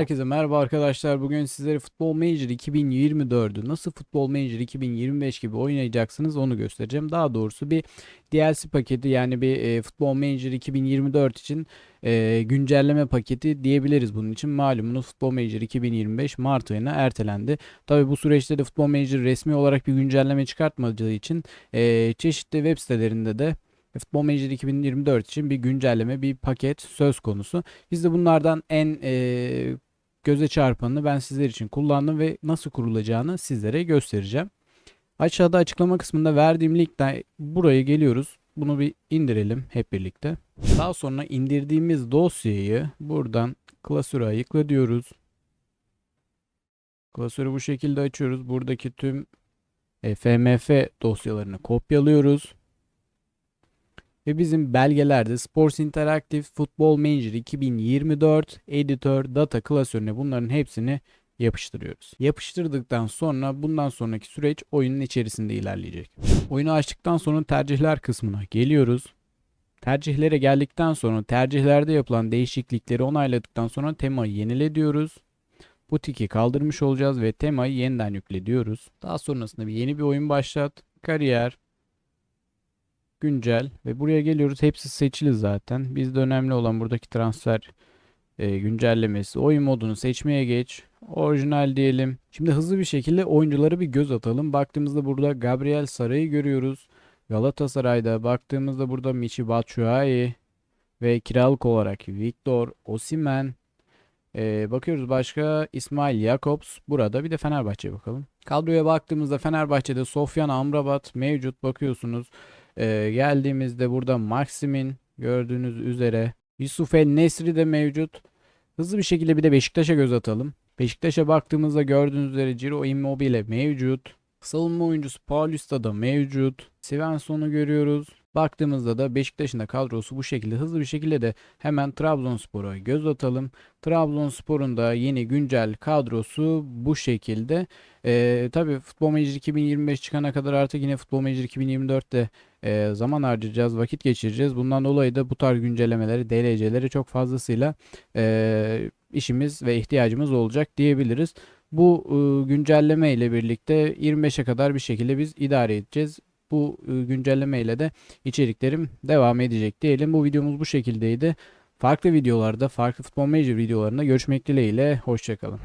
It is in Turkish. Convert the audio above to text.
Herkese merhaba arkadaşlar. Bugün sizlere Futbol Manager 2024'ü nasıl Futbol Manager 2025 gibi oynayacaksınız onu göstereceğim. Daha doğrusu bir DLC paketi yani bir e, Futbol Manager 2024 için e, güncelleme paketi diyebiliriz bunun için. Malumunuz Futbol Manager 2025 Mart ayına ertelendi. Tabi bu süreçte de Futbol Manager resmi olarak bir güncelleme çıkartmadığı için e, çeşitli web sitelerinde de Futbol Manager 2024 için bir güncelleme, bir paket söz konusu. Biz de bunlardan en e, göze çarpanını ben sizler için kullandım ve nasıl kurulacağını sizlere göstereceğim. Aşağıda açıklama kısmında verdiğim linkten buraya geliyoruz. Bunu bir indirelim hep birlikte. Daha sonra indirdiğimiz dosyayı buradan klasöre ayıkla diyoruz. Klasörü bu şekilde açıyoruz. Buradaki tüm FMF dosyalarını kopyalıyoruz. Ve bizim belgelerde Sports Interactive Football Manager 2024 Editor Data klasörüne bunların hepsini yapıştırıyoruz. Yapıştırdıktan sonra bundan sonraki süreç oyunun içerisinde ilerleyecek. Oyunu açtıktan sonra tercihler kısmına geliyoruz. Tercihlere geldikten sonra tercihlerde yapılan değişiklikleri onayladıktan sonra temayı yenile diyoruz. Bu tiki kaldırmış olacağız ve temayı yeniden yükle diyoruz. Daha sonrasında bir yeni bir oyun başlat. Kariyer, güncel ve buraya geliyoruz. Hepsi seçili zaten. Bizde önemli olan buradaki transfer e, güncellemesi. Oyun modunu seçmeye geç. Orijinal diyelim. Şimdi hızlı bir şekilde oyunculara bir göz atalım. Baktığımızda burada Gabriel Saray'ı görüyoruz. Galatasaray'da baktığımızda burada Michi Batshuayi ve kiralık olarak Victor Osimhen. Ee, bakıyoruz başka İsmail Jakobs burada bir de Fenerbahçe'ye bakalım. Kadroya baktığımızda Fenerbahçe'de Sofyan Amrabat mevcut bakıyorsunuz. Ee, geldiğimizde burada Maximin gördüğünüz üzere Yusuf El Nesri de mevcut. Hızlı bir şekilde bir de Beşiktaş'a göz atalım. Beşiktaş'a baktığımızda gördüğünüz üzere Ciro Immobile mevcut. Savunma oyuncusu Paulista da mevcut. Svensson'u görüyoruz. Baktığımızda da Beşiktaş'ın da kadrosu bu şekilde hızlı bir şekilde de hemen Trabzonspor'a göz atalım. Trabzonspor'un da yeni güncel kadrosu bu şekilde. Ee, tabii Futbol Manager 2025 çıkana kadar artık yine Futbol Manager 2024'te e, zaman harcayacağız, vakit geçireceğiz. Bundan dolayı da bu tarz güncellemeleri, DLC'leri çok fazlasıyla e, işimiz ve ihtiyacımız olacak diyebiliriz. Bu e, güncelleme ile birlikte 25'e kadar bir şekilde biz idare edeceğiz. Bu e, güncelleme ile de içeriklerim devam edecek diyelim. Bu videomuz bu şekildeydi. Farklı videolarda, farklı Futbol Manager videolarında görüşmek dileğiyle. Hoşçakalın.